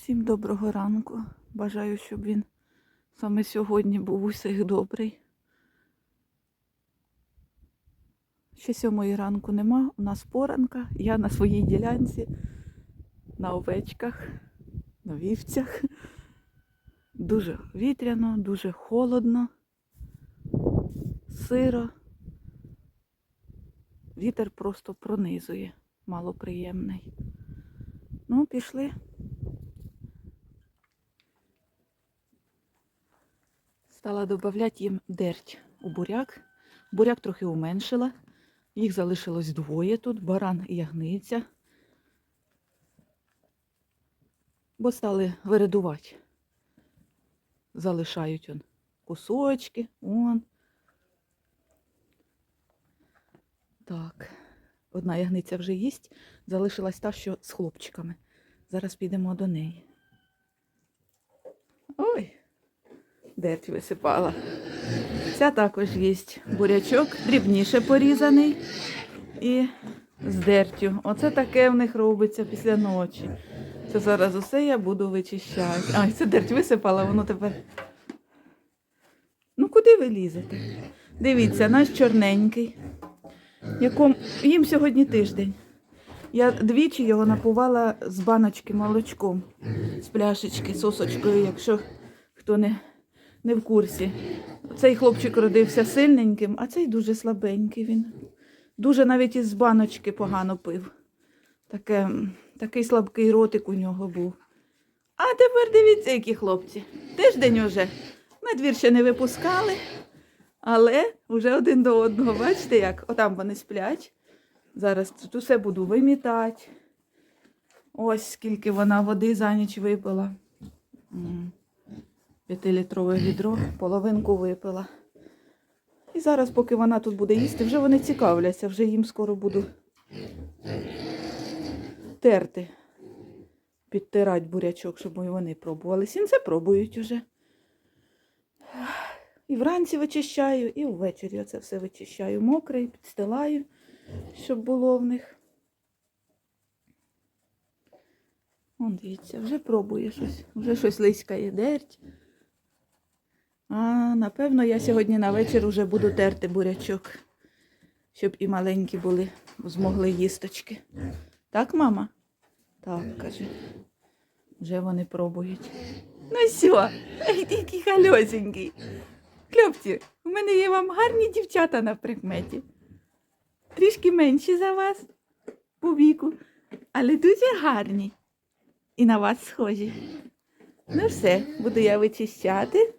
Всім доброго ранку. Бажаю, щоб він саме сьогодні був усіх добрий. Ще сьомої ранку нема. У нас поранка. Я на своїй ділянці, на овечках, на вівцях. Дуже вітряно, дуже холодно, сиро. Вітер просто пронизує, малоприємний. Ну, пішли. Стала додавати їм дерть у буряк. Буряк трохи уменшила. Їх залишилось двоє тут, баран і ягниця. Бо стали виридувати. Залишають он кусочки, он. Так, одна ягниця вже їсть, залишилась та, що з хлопчиками. Зараз підемо до неї. Ой, дерть висипала. Ця також їсть бурячок, дрібніше порізаний і з дертю. Оце таке в них робиться після ночі. Це зараз усе я буду вичищати. Ай, це дерть висипала, воно тепер. Ну, куди ви лізете? Дивіться, наш чорненький. Якому... Їм сьогодні тиждень. Я двічі його напувала з баночки молочком, з пляшечки, сосочкою, якщо хто не, не в курсі. Цей хлопчик родився сильненьким, а цей дуже слабенький він. Дуже навіть із баночки погано пив. Таке, такий слабкий ротик у нього був. А тепер дивіться, які хлопці. Тиждень уже. На двір ще не випускали, але вже один до одного. Бачите, як? Отам вони сплять. Зараз тут усе буду вимітати. Ось скільки вона води за ніч випила. П'ятилітрове відро, половинку випила. І зараз, поки вона тут буде їсти, вже вони цікавляться, вже їм скоро буду терти, підтирати бурячок, щоб і вони пробували. Сінце пробують уже. І вранці вичищаю, і ввечері оце все вичищаю. Мокре, підстилаю, щоб було в них. Вон, дивіться, вже пробує щось. Вже щось лиськає дерть. А, напевно, я сьогодні на вечір вже буду терти бурячок, щоб і маленькі були, змогли їсточки. Так, мама? Так, каже. Вже вони пробують. Ну все, який хальосенький. Хлопці, у мене є вам гарні дівчата на прикметі. Трішки менші за вас по віку, але дуже гарні. І на вас схожі. Ну все, буду я вичищати.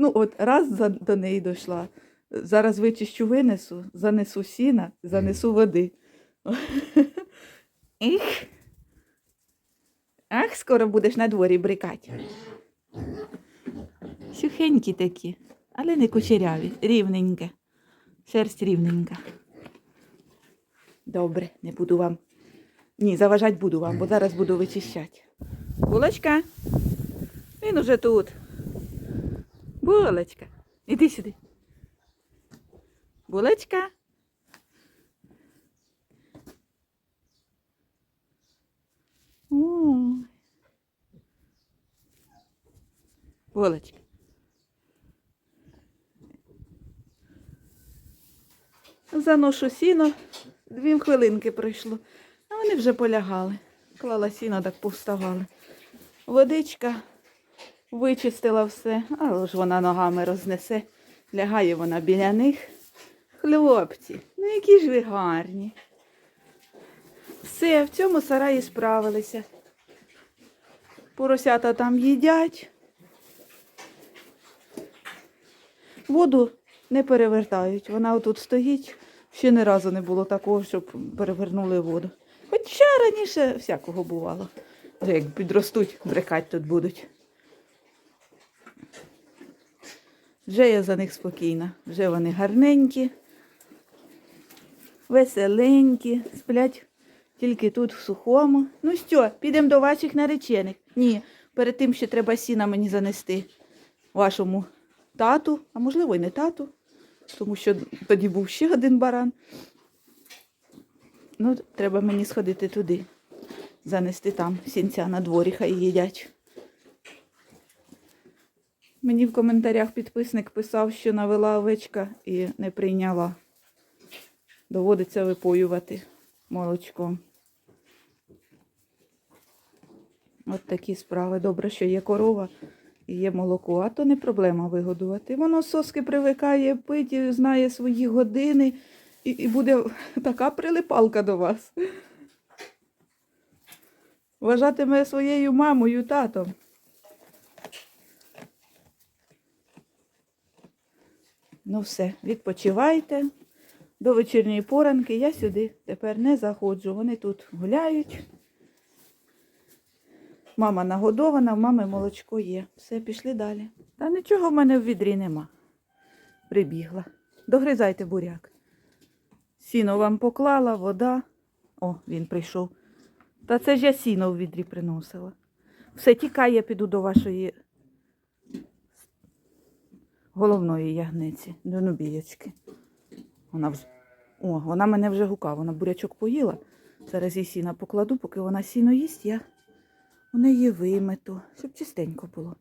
Ну, от раз за, до неї дійшла. Зараз вичищу, винесу, занесу сіна, занесу води. Іх. Ах, скоро будеш на дворі брикати. Сухенькі такі, але не кучеряві, рівненьке. Шерсть рівненька. Добре, не буду вам. Ні, заважати буду вам, бо зараз буду вичищати. Булочка. Він уже тут. Булочка. Іди сюди. Булочка. Ой. Булочка. Заношу сіно, дві хвилинки пройшло, а вони вже полягали. Клала сіно, так повставали. Водичка вичистила все, але ж вона ногами рознесе. Лягає вона біля них. Хлопці, ну які ж ви гарні. Все, в цьому сараї справилися. Поросята там їдять. Воду не перевертають. Вона отут стоїть. Ще ні разу не було такого, щоб перевернули воду. Хоча раніше всякого бувало. Як підростуть, брикать тут будуть. Вже я за них спокійна. Вже вони гарненькі, веселенькі, сплять тільки тут в сухому. Ну що, підемо до ваших наречених? Ні, перед тим ще треба сіна мені занести вашому тату, а можливо, і не тату, тому що тоді був ще один баран. Ну, треба мені сходити туди, занести там сінця на дворі, хай їдять. Мені в коментарях підписник писав, що навела овечка і не прийняла. Доводиться випоювати молочком. От такі справи. Добре, що є корова і є молоко, а то не проблема вигодувати. Воно соски привикає пити, знає свої години і, і буде така прилипалка до вас. Вважатиме своєю мамою, татом. Ну все, відпочивайте. До вечірньої поранки я сюди тепер не заходжу. Вони тут гуляють. Мама нагодована, в мами молочко є. Все, пішли далі. Та нічого в мене в відрі нема. Прибігла. Догризайте буряк. Сіно вам поклала, вода. О, він прийшов. Та це ж я сіно в відрі приносила. Все, тікай, я піду до вашої головної ягниці, до нубієчки. Вона, вз- О, вона мене вже гукає, вона бурячок поїла. Зараз їй сіна покладу, поки вона сіно їсть, я у неї вимету, щоб чистенько було.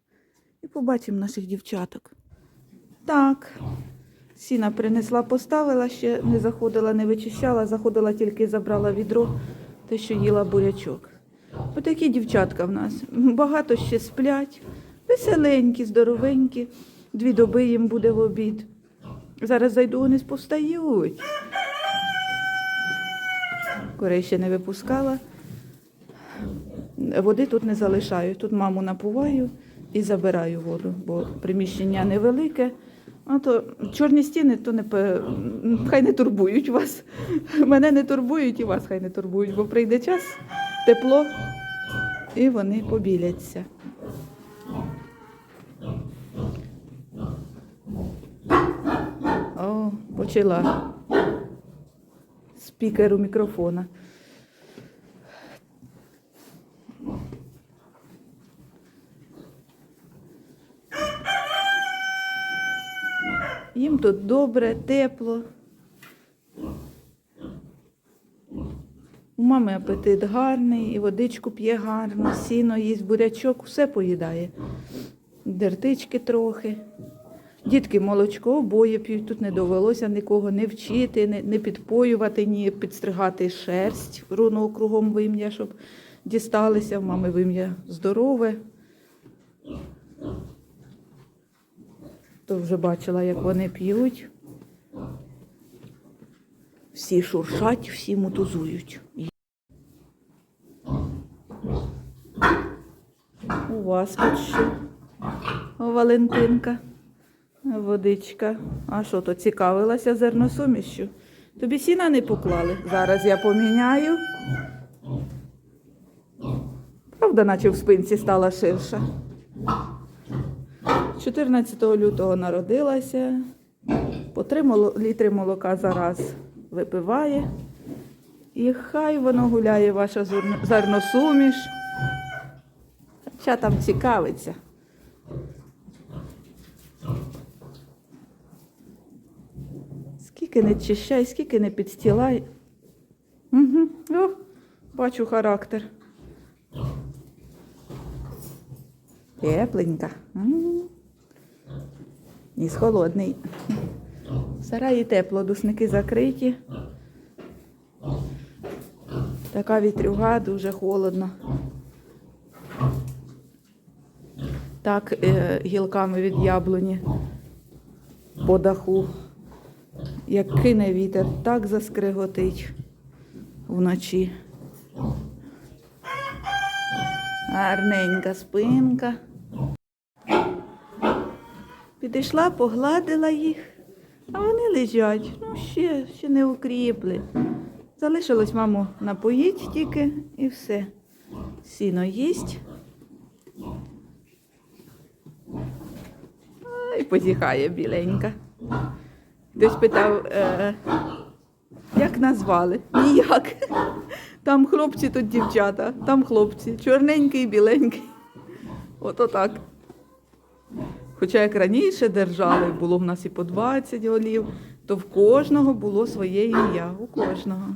І побачимо наших дівчаток. Так, сіна принесла, поставила, ще не заходила, не вичищала, заходила тільки забрала відро, те, що їла бурячок. Отакі дівчатка в нас. Багато ще сплять, веселенькі, здоровенькі. Дві доби їм буде в обід. Зараз зайду, вони повстають. Корей ще не випускала. Води тут не залишаю. Тут маму напуваю і забираю воду, бо приміщення невелике. А то чорні стіни, то не хай не турбують вас. Мене не турбують і вас хай не турбують, бо прийде час, тепло, і вони побіляться. О, почала. Спікер у мікрофона. Їм тут добре, тепло. У мами апетит гарний, і водичку п'є гарно, сіно їсть, бурячок, все поїдає. Дертички трохи. Дітки молочко обоє п'ють, тут не довелося нікого не вчити, не, не підпоювати, ні підстригати шерсть, руно кругом вим'я, щоб дісталися. В мами вим'я здорове. То вже бачила, як вони п'ють. Всі шуршать, всі мутузують. У вас тут що? Валентинка. Водичка. А що то цікавилася зерносумішю? Тобі сіна не поклали. Зараз я поміняю. Правда, наче в спинці стала ширша. 14 лютого народилася. По 3 літри молока за раз випиває. І хай воно гуляє, ваша зерносуміш. Хоча там цікавиться. Скільки не чищай, скільки не підстілай. Угу. О, бачу характер. Тепленька. Ніс холодний. В сараї тепло, душники закриті. Така вітрюга, дуже холодно. Так, е, гілками від яблуні по даху. Як кине вітер, так заскриготить вночі. Гарненька спинка. Підійшла, погладила їх, а вони лежать. Ну, ще, ще не укріпли. Залишилось маму напоїть тільки і все. Сіно їсть. Ай, позіхає біленька. Хтось питав, е, як назвали? Ніяк. Там хлопці, тут дівчата, там хлопці. Чорненький, біленький. Ото так. Хоча як раніше держали, було в нас і по 20 голів, то в кожного було своє ім'я, у кожного.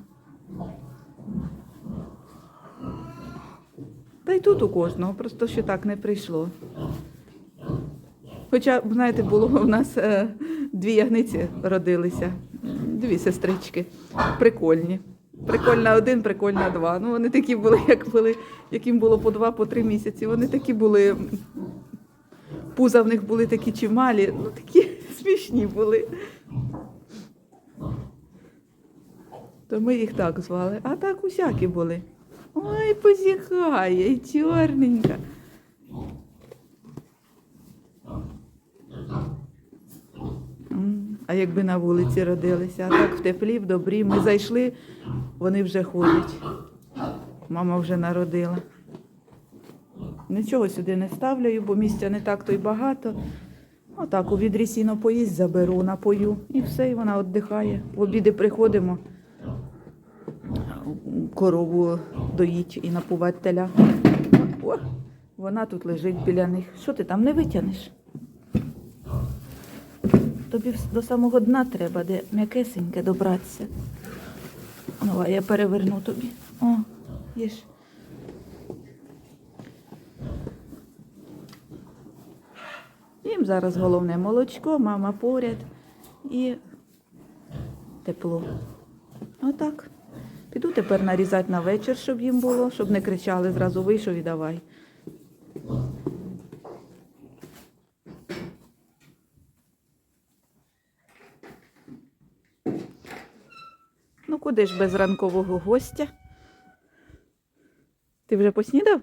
Та й тут у кожного, просто що так не прийшло. Хоча, знаєте, було в нас е, дві ягниці родилися, дві сестрички. Прикольні. Прикольна один, прикольна два. Ну, вони такі були, як були, яким було по два, по три місяці. Вони такі були. Пуза в них були такі чималі, ну такі смішні були. То ми їх так звали. А так усякі були. Ой, позіхає, і чорненька. А якби на вулиці родилися, а так в теплі, в добрі. Ми зайшли, вони вже ходять. Мама вже народила. Нічого сюди не ставлю, бо місця не так то й багато. Отак у відрі сіно поїсть, заберу, напою. І все, і вона віддихає. В обіди приходимо корову доїть і напувати теля. О, вона тут лежить біля них. Що ти там не витягнеш? Тобі до самого дна треба, де м'якесеньке добратися. Ну, а я переверну тобі. О, їж. Їм зараз головне молочко, мама поряд і тепло. Отак. Піду тепер нарізати на вечір, щоб їм було, щоб не кричали, зразу вийшов і давай. Куди ж без ранкового гостя? Ти вже поснідав?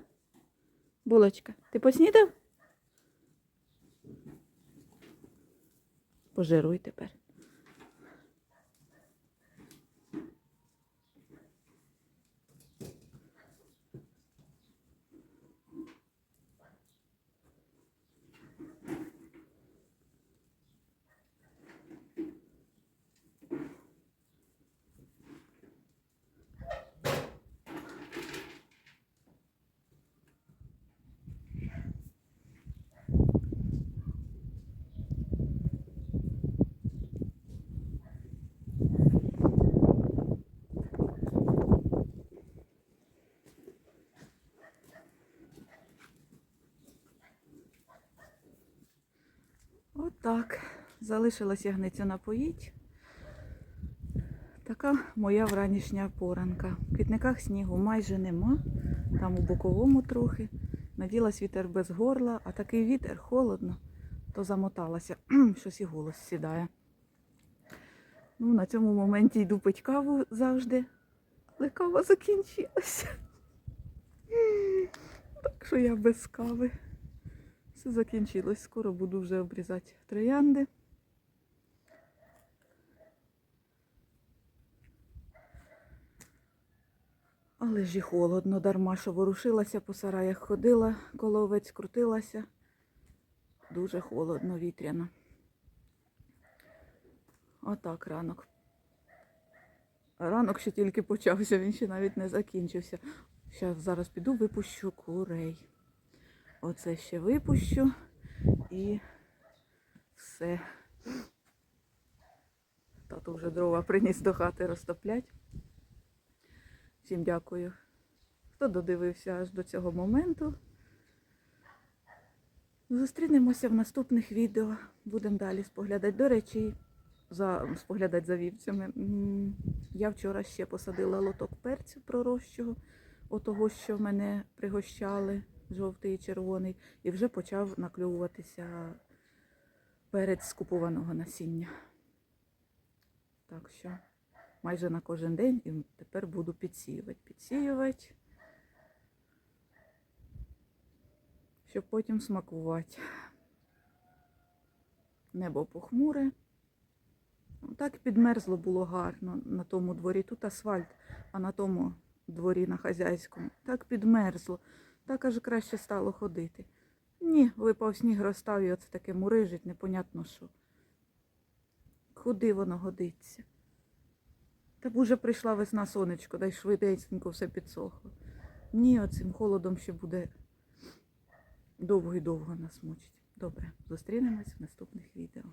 Булочка, ти поснідав? Пожируй тепер. Отак. Залишилась ягницю напоїть. Така моя вранішня поранка. В квітниках снігу майже нема, там у боковому трохи. Наділа вітер без горла, а такий вітер холодно, то замоталася, щось і голос сідає. Ну, на цьому моменті йду пить каву завжди, але кава закінчилася. Так що я без кави. Все закінчилось. Скоро буду вже обрізати троянди. Але ж і холодно, дарма, що ворушилася, по сараях ходила, коло овець крутилася. Дуже холодно, вітряно. Отак ранок. Ранок ще тільки почався, він ще навіть не закінчився. Щас зараз піду, випущу курей. Оце ще випущу і все. Тато вже дрова приніс до хати розтоплять. Всім дякую, хто додивився аж до цього моменту. Зустрінемося в наступних відео. Будемо далі споглядати. До речі, за, споглядати за вівцями. Я вчора ще посадила лоток перцю пророщого, отого, що мене пригощали, жовтий і червоний, і вже почав накльовуватися перець з купованого насіння. Так що майже на кожен день і тепер буду підсіювати. Підсіювати, щоб потім смакувати. Небо похмуре. Ну, Так підмерзло було гарно на тому дворі. Тут асфальт, а на тому дворі на хазяйському. Так підмерзло. Так аж краще стало ходити. Ні, випав сніг, розстав і оце таке мурижить, непонятно що. Куди воно годиться? Та б уже прийшла весна сонечко, дай швиденько все підсохло. Ні, оцим холодом ще буде довго і довго нас мучить. Добре, зустрінемось в наступних відео.